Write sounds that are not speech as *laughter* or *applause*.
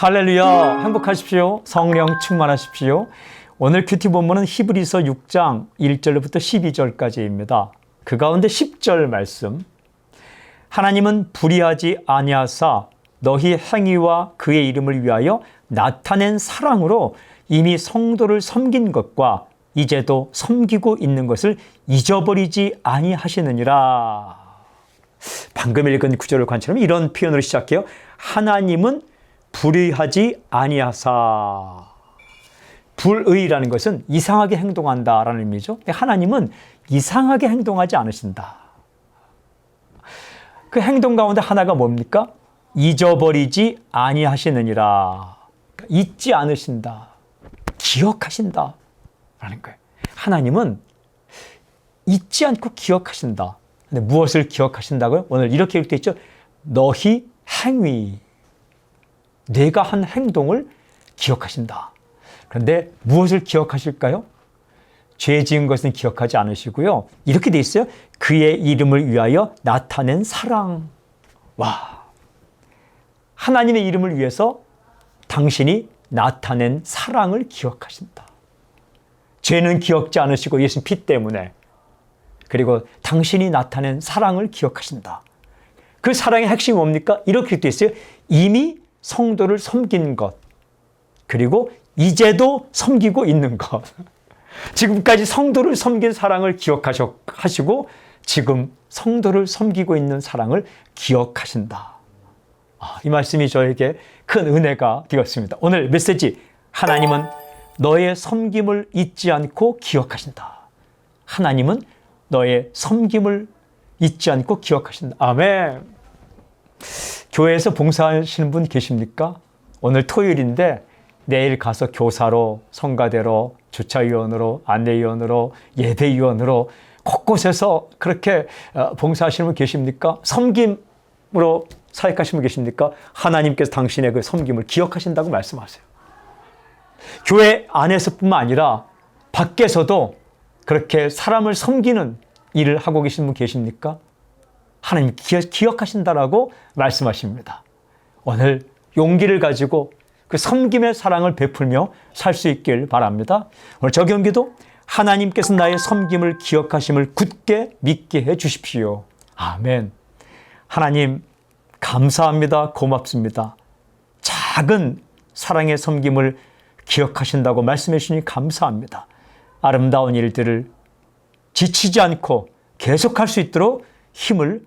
할렐루야. 행복하십시오. 성령 충만하십시오. 오늘 큐티 본문은 히브리서 6장 1절부터 12절까지입니다. 그 가운데 10절 말씀. 하나님은 불의하지 아니하사 너희 행위와 그의 이름을 위하여 나타낸 사랑으로 이미 성도를 섬긴 것과 이제도 섬기고 있는 것을 잊어버리지 아니하시느니라. 방금 읽은 구절을 관찰하면 이런 표현으로 시작해요. 하나님은 불의하지 아니하사. 불의라는 것은 이상하게 행동한다라는 의미죠. 하나님은 이상하게 행동하지 않으신다. 그 행동 가운데 하나가 뭡니까? 잊어버리지 아니하시느니라. 잊지 않으신다. 기억하신다. 라는 거예요. 하나님은 잊지 않고 기억하신다. 근데 무엇을 기억하신다고요? 오늘 이렇게 읽되 있죠. 너희 행위. 내가 한 행동을 기억하신다. 그런데 무엇을 기억하실까요? 죄 지은 것은 기억하지 않으시고요. 이렇게 돼 있어요. 그의 이름을 위하여 나타낸 사랑. 와. 하나님의 이름을 위해서 당신이 나타낸 사랑을 기억하신다. 죄는 기억지 않으시고 예수님 피 때문에 그리고 당신이 나타낸 사랑을 기억하신다. 그 사랑의 핵심이 뭡니까? 이렇게 되어 있어요. 이미 성도를 섬긴 것. 그리고 이제도 섬기고 있는 것. *laughs* 지금까지 성도를 섬긴 사랑을 기억하시고 지금 성도를 섬기고 있는 사랑을 기억하신다. 아, 이 말씀이 저에게 큰 은혜가 되었습니다. 오늘 메시지 하나님은 너의 섬김을 잊지 않고 기억하신다. 하나님은 너의 섬김을 잊지 않고 기억하신다. 아멘. 교회에서 봉사하시는 분 계십니까? 오늘 토요일인데 내일 가서 교사로, 성가대로, 주차위원으로, 안내위원으로, 예배위원으로 곳곳에서 그렇게 어, 봉사하시는 분 계십니까? 섬김으로 사역하시는 분 계십니까? 하나님께서 당신의 그 섬김을 기억하신다고 말씀하세요. 교회 안에서뿐만 아니라 밖에서도 그렇게 사람을 섬기는 일을 하고 계신 분 계십니까? 하나님 기억, 하신다라고 말씀하십니다. 오늘 용기를 가지고 그 섬김의 사랑을 베풀며 살 수 있길 바랍니다. 오늘 저 경기도 하나님께서 나의 섬김을 기억하심을 굳게 믿게 해 주십시오. 아멘. 하나님, 감사합니다. 고맙습니다. 작은 사랑의 섬김을 기억하신다고 말씀해 주시니 감사합니다. 아름다운 일들을 지치지 않고 계속할 수 있도록 힘을